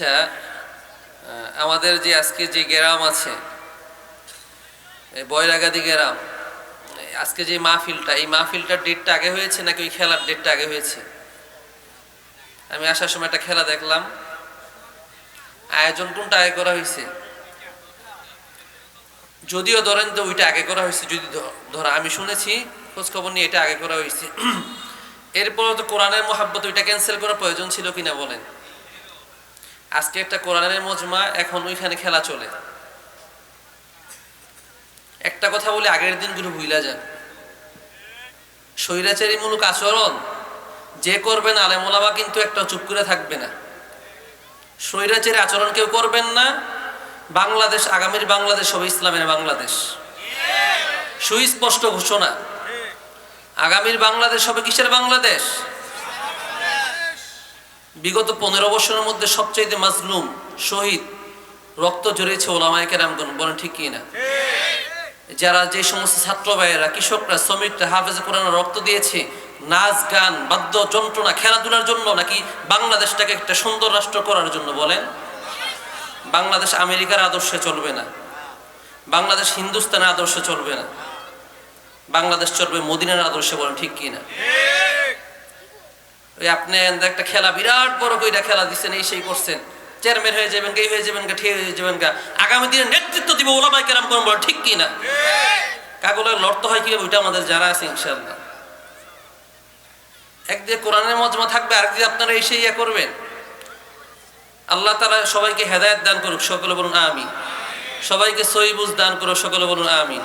আচ্ছা, আমাদের যে আজকে যে গ্রাম আছে বয়রাগাদি গ্রাম আজকে যে মাহফিলটা এই মাহফিলটার ডেটটা আগে হয়েছে নাকি ওই খেলার ডেটটা আগে হয়েছে? আমি আসার সময় একটা খেলা দেখলাম আয়োজন কোনটা আগে করা হয়েছে? যদিও ধরেন তো ওইটা আগে করা হয়েছে যদি ধরো আমি শুনেছি খোঁজখবর নিয়ে এটা আগে করা হয়েছে। এরপরে তো কোরআনের মহাব্বত ওইটা ক্যান্সেল করার প্রয়োজন ছিল কিনা বলেন? আজকে একটা কোরআনের মজমা, এখন ওইখানে খেলা চলে। একটা কথা বলে আগের দিনগুলো ভুইলা যান স্বৈরাচারীমূলক আচরণ, যে করবেন আলেমোলামা কিন্তু একটা চুপ করে থাকবে না। স্বৈরাচারী আচরণ কেউ করবেন না। বাংলাদেশ, আগামীর বাংলাদেশ হবে ইসলামের বাংলাদেশ। সুস্পষ্ট ঘোষণা। আগামীর বাংলাদেশ হবে কিসের বাংলাদেশ? বিগত পনেরো বছরের মধ্যে সবচাইতে মাজলুম শহীদ রক্ত জড়িয়েছে ওলামায় কেরামগণ বলেন ঠিক কি না যারা যে সমস্ত ছাত্র ভাইয়েরা কৃষকরা শ্রমিকরা হাফেজে কোরআন রক্ত দিয়েছে নাচ গান বাদ্য যন্ত্রণা খেলাধুলার জন্য নাকি বাংলাদেশটাকে একটা সুন্দর রাষ্ট্র করার জন্য বলেন? বাংলাদেশ আমেরিকার আদর্শে চলবে না। বাংলাদেশ হিন্দুস্তানের আদর্শে চলবে না। বাংলাদেশ চলবে মদিনার আদর্শে বলেন ঠিক কি না আপনি একটা খেলা বিরাট বড় কইরা খেলা দিচ্ছেন এই সেই করছেন। চেয়ারম্যান হয়ে যাবেন গা হয়ে যাবেন গা ঠিক হয়ে যাবেন গা আগামী দিনে নেতৃত্ব দিব ওলামাই কেরাম করুন বলেন ঠিক কি না? কাগুলো লড়তে হয় কীভাবে, ওইটা আমাদের যারা আছে ইনশাল্লাহ একদিকে কোরআনের মজমা থাকবে আরেকদিকে আপনারা এসে ইয়ে করবেন। আল্লাহ তালা সবাইকে হেদায়েত দান করুক, সকলে বলুন আমিন। সবাইকে সহিবুজ দান করুক, সকলে বলুন আমিন।